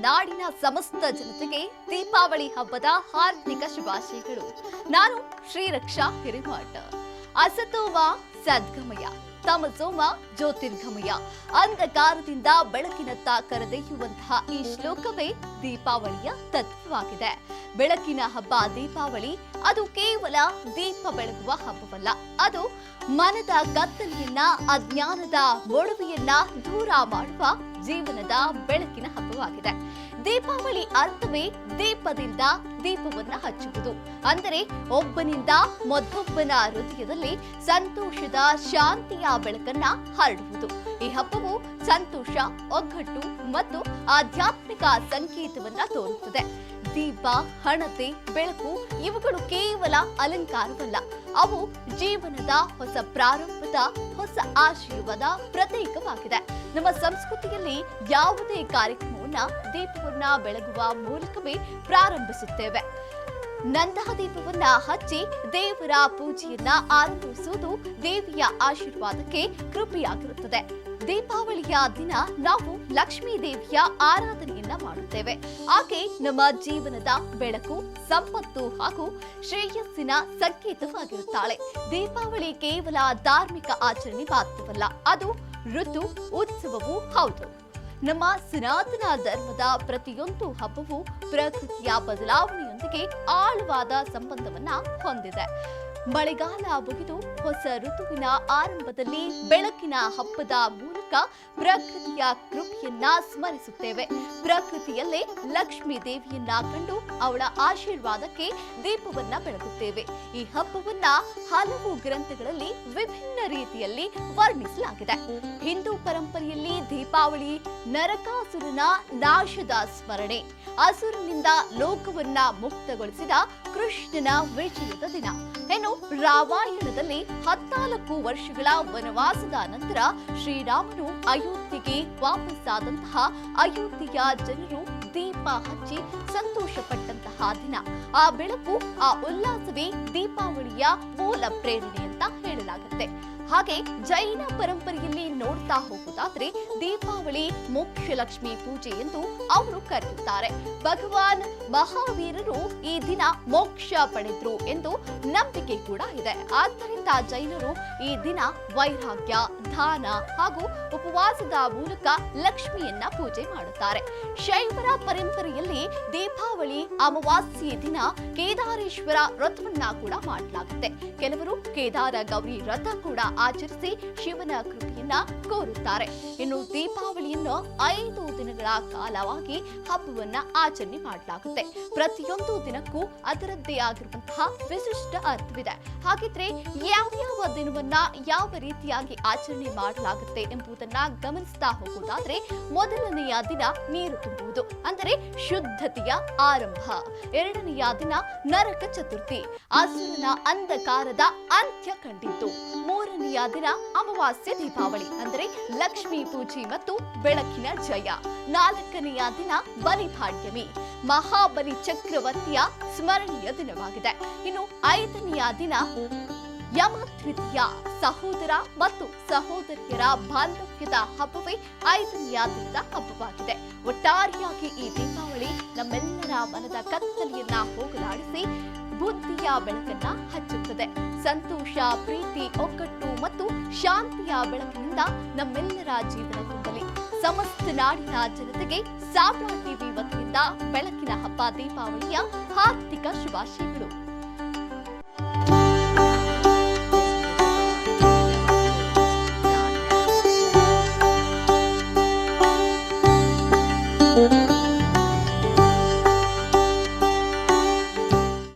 ನಾಡಿನ ಸಮಸ್ತ ಜನತೆಗೆ ದೀಪಾವಳಿ ಹಬ್ಬದ ಹಾರ್ದಿಕ ಶುಭಾಶಯಗಳು. ನಾನು ಶ್ರೀರಕ್ಷಾ ಹಿರಿಮಾಟ ಅಸತೋಮ ಸದ್ಗಮಯ, ತಮಸೋಮ ಜ್ಯೋತಿರ್ಗಮಯ. ಅಂಧಕಾರದಿಂದ ಬೆಳಕಿನತ್ತ ಕರೆದೊಯ್ಯುವಂತಹ ಈ ಶ್ಲೋಕವೇ ದೀಪಾವಳಿಯ ತತ್ವವಾಗಿದೆ. ಬೆಳಕಿನ ಹಬ್ಬ ದೀಪಾವಳಿ, ಅದು ಕೇವಲ ದೀಪ ಬೆಳಗುವ ಹಬ್ಬವಲ್ಲ, ಅದು ಮನದ ಕತ್ತಲೆಯನ್ನ, ಅಜ್ಞಾನದ ಮೊಡವೆಯನ್ನ ದೂರ ಮಾಡುವ ಜೀವನದ ಬೆಳಕಿನ ಹಬ್ಬವಾಗಿದೆ. ದೀಪಾವಳಿ ಅರ್ಥವೇ ದೀಪದಿಂದ ದೀಪವನ್ನ ಹಚ್ಚುವುದು. ಅಂದರೆ ಒಬ್ಬನಿಂದ ಮತ್ತೊಬ್ಬನ ಹೃದಯದಲ್ಲಿ ಸಂತೋಷದ ಶಾಂತಿಯ ಬೆಳಕನ್ನ ಹರಡುವುದು. ಈ ಹಬ್ಬವು ಸಂತೋಷ, ಒಗ್ಗಟ್ಟು ಮತ್ತು ಆಧ್ಯಾತ್ಮಿಕ ಸಂಕೇತವನ್ನ ತೋರುತ್ತದೆ. ದೀಪ, ಹಣತೆ, ಬೆಳಕು ಇವುಗಳು ಕೇವಲ ಅಲಂಕಾರವಲ್ಲ. ಅವು ಜೀವನದ ಹೊಸ ಪ್ರಾರಂಭದ ಹೊಸ ಆಶೀರ್ವಾದ ಪ್ರತೀಕವಾಗಿದೆ ನಮ್ಮ ಸಂಸ್ಕೃತಿಯಲ್ಲಿ ಯಾವುದೇ ಕಾರ್ಯಕ್ರಮವನ್ನ ದೀಪವನ್ನ ಬೆಳಗುವ ಮೂಲಕವೇ ಪ್ರಾರಂಭಿಸುತ್ತೇವೆ. ನಂತಹ ದೀಪವನ್ನ ಹಚ್ಚಿ ದೇವರ ಪೂಜೆಯನ್ನ ಆರಂಭಿಸುವುದು ದೇವಿಯ ಆಶೀರ್ವಾದಕ್ಕೆ ಕೃಪೆಯಾಗಿರುತ್ತದೆ. ದೀಪಾವಳಿಯ ದಿನ ನಾವು ಲಕ್ಷ್ಮೀ ದೇವಿಯ ಆರಾಧನೆಯನ್ನ ಮಾಡುತ್ತೇವೆ. ಆಕೆ ನಮ್ಮ ಜೀವನದ ಬೆಳಕು, ಸಂಪತ್ತು ಹಾಗೂ ಶ್ರೇಯಸ್ಸಿನ ಸಂಕೇತವಾಗಿರುತ್ತಾಳೆ. ದೀಪಾವಳಿ ಕೇವಲ ಧಾರ್ಮಿಕ ಆಚರಣೆ ಮಾತ್ರವಲ್ಲ, ಅದು ಋತು, ಉತ್ಸವವೂ ಹೌದು. ನಮ್ಮ ಸನಾತನ ಧರ್ಮದ ಪ್ರತಿಯೊಂದು ಹಬ್ಬವು ಪ್ರಕೃತಿಯ ಬದಲಾವಣೆಯೊಂದಿಗೆ ಆಳವಾದ ಸಂಬಂಧವನ್ನ ಹೊಂದಿದೆ. ಮಳೆಗಾಲ ಮುಗಿದು ಹೊಸ ಋತುವಿನ ಆರಂಭದಲ್ಲಿ ಬೆಳಕಿನ ಹಬ್ಬದ ಮೂಲಕ ಪ್ರಕೃತಿಯ ಕೃಪೆಯನ್ನ ಸ್ಮರಿಸುತ್ತೇವೆ. ಪ್ರಕೃತಿಯಲ್ಲೇ ಲಕ್ಷ್ಮೀ ದೇವಿಯನ್ನ ಕಂಡು ಅವಳ ಆಶೀರ್ವಾದಕ್ಕೆ ದೀಪವನ್ನ ಬೆಳಗುತ್ತೇವೆ ಈ ಹಬ್ಬವನ್ನ ಹಲವು ಗ್ರಂಥಗಳಲ್ಲಿ ವಿಭಿನ್ನ ರೀತಿಯಲ್ಲಿ ವರ್ಣಿಸಲಾಗಿದೆ. ಹಿಂದೂ ಪರಂಪರೆಯಲ್ಲಿ ದೀಪಾವಳಿ, ನರಕಾಸುರನ ನಾಶದ ಸ್ಮರಣೆ, ಅಸುರನಿಂದ ಲೋಕವನ್ನ ಮುಕ್ತಗೊಳಿಸಿದ ಕೃಷ್ಣನ ವಿಜಯದ ದಿನ. ಇನ್ನು ರಾಮಾಯಣದಲ್ಲಿ ಹದ್ನಾಲ್ಕು ವರ್ಷಗಳ ವನವಾಸದ ನಂತರ ಶ್ರೀರಾಮನು ಅಯೋಧ್ಯೆಗೆ ವಾಪಸ್ಸಾದಂತಹ ಅಯೋಧ್ಯೆಯ ಜನರು ದೀಪ ಹಚ್ಚಿ ಸಂತೋಷಪಟ್ಟಂತಹ ದಿನ. ಆ ಬೆಳಕು, ಆ ಉಲ್ಲಾಸವೇ ದೀಪಾವಳಿಯ ಮೂಲ ಪ್ರೇರಣೆ ಅಂತ ಹೇಳಲಾಗುತ್ತೆ. ಹಾಗೆ ಜೈನ ಪರಂಪರೆಯಲ್ಲಿ ನೋಡ್ತಾ ಹೋಗುವುದಾದ್ರೆ ದೀಪಾವಳಿ, ಮೋಕ್ಷ ಲಕ್ಷ್ಮಿ ಪೂಜೆ ಎಂದು ಅವರು ಕರೆಯುತ್ತಾರೆ. ಭಗವಾನ್ ಮಹಾವೀರರು ಈ ದಿನ ಮೋಕ್ಷ ಪಡೆದ್ರು ಎಂದು ನಂಬಿಕೆ ಕೂಡ ಇದೆ. ಆದ್ದರಿಂದ ಜೈನರು ಈ ದಿನ ವೈರಾಗ್ಯ, ದಾನ ಹಾಗೂ ಉಪವಾಸದ ಮೂಲಕ ಲಕ್ಷ್ಮಿಯನ್ನ ಪೂಜೆ ಮಾಡುತ್ತಾರೆ. ಶೈವರ ಪರಂಪರೆಯಲ್ಲಿ ದೀಪಾವಳಿ ಅಮಾವಾಸ್ಯೆ ದಿನ ಕೇದಾರೇಶ್ವರ ವ್ರತವನ್ನ ಕೂಡ ಮಾಡಲಾಗುತ್ತೆ. ಕೆಲವರು ಕೇದಾರ ಗೌರಿ ವ್ರತ ಕೂಡ ಆಚರಿಸಿ ಶಿವನ ಕೃಪೆಯನ್ನ ಕೋರುತ್ತಾರೆ. ಇನ್ನು ದೀಪಾವಳಿಯನ್ನು ಐದು ದಿನಗಳ ಕಾಲವಾಗಿ ಹಬ್ಬವನ್ನ ಆಚರಣೆ ಮಾಡಲಾಗುತ್ತೆ. ಪ್ರತಿಯೊಂದು ದಿನಕ್ಕೂ ಅದರದ್ದೇ ಆಗಿರುವಂತಹ ವಿಶಿಷ್ಟ ಅರ್ಥವಿದೆ. ಹಾಗಿದ್ರೆ ಯಾವ್ಯಾವ ದಿನವನ್ನ ಯಾವ ರೀತಿಯಾಗಿ ಆಚರಣೆ ಮಾಡಲಾಗುತ್ತೆ ಎಂಬುದನ್ನ ಗಮನಿಸ್ತಾ ಹೋಗುವುದಾದ್ರೆ ಮೊದಲನೆಯ ದಿನ ನೀರು ತುಂಬುವುದು, ಅಂದರೆ ಶುದ್ಧತೆಯ ಆರಂಭ. ಎರಡನೆಯ ದಿನ ನರಕ ಚತುರ್ಥಿ. ಅಸುರನ ಅಂಧಕಾರದ ಅಂತ್ಯ ಕಂಡಿತು ಮೂರನೆಯ ದಿನ ಅಮಾವಾಸ್ಯೆ ದೀಪಾವಳಿ ಅಂದರೆ ಲಕ್ಷ್ಮೀ ಪೂಜೆ ಮತ್ತು ಬೆಳಕಿನ ಜಯ. ನಾಲ್ಕನೆಯ ದಿನ ಬಲಿಭಾಡ್ಯಮಿ ಮಹಾಬಲಿ ಚಕ್ರವರ್ತಿಯ ಸ್ಮರಣೀಯ ದಿನವಾಗಿದೆ. ಇನ್ನು ಐದನೆಯ ದಿನ ಯಮ ತೃತೀಯ. ಸಹೋದರ ಮತ್ತು ಸಹೋದರಿಯರ ಬಾಂಧವ್ಯದ ಹಬ್ಬವೇ ಐದನೆಯ ದಿನದ ಹಬ್ಬವಾಗಿದೆ. ಒಟ್ಟಾರೆಯಾಗಿ ಈ ದೀಪಾವಳಿ ನಮ್ಮೆಲ್ಲರ ಮನದ ಕತ್ತಲೆಯನ್ನ ಹೋಗಲಾಡಿಸಿ ಬುದ್ಧಿಯ ಬೆಳಕನ್ನ ಹಚ್ಚುತ್ತದೆ. ಸಂತೋಷ, ಪ್ರೀತಿ, ಒಗ್ಗಟ್ಟು ಮತ್ತು ಶಾಂತಿಯ ಬೆಳಕಿನಿಂದ ನಮ್ಮೆಲ್ಲರ ಜೀವನ ತುಂಬಲಿ. ಸಮಸ್ತ ನಾಡಿನ ಜನತೆಗೆ ಸಾಬ್ರಾ ಟಿವಿ ವತಿಯಿಂದ ಬೆಳಕಿನ ಹಬ್ಬ ದೀಪಾವಳಿಯ ಹಾರ್ದಿಕ ಶುಭಾಶಯಗಳು.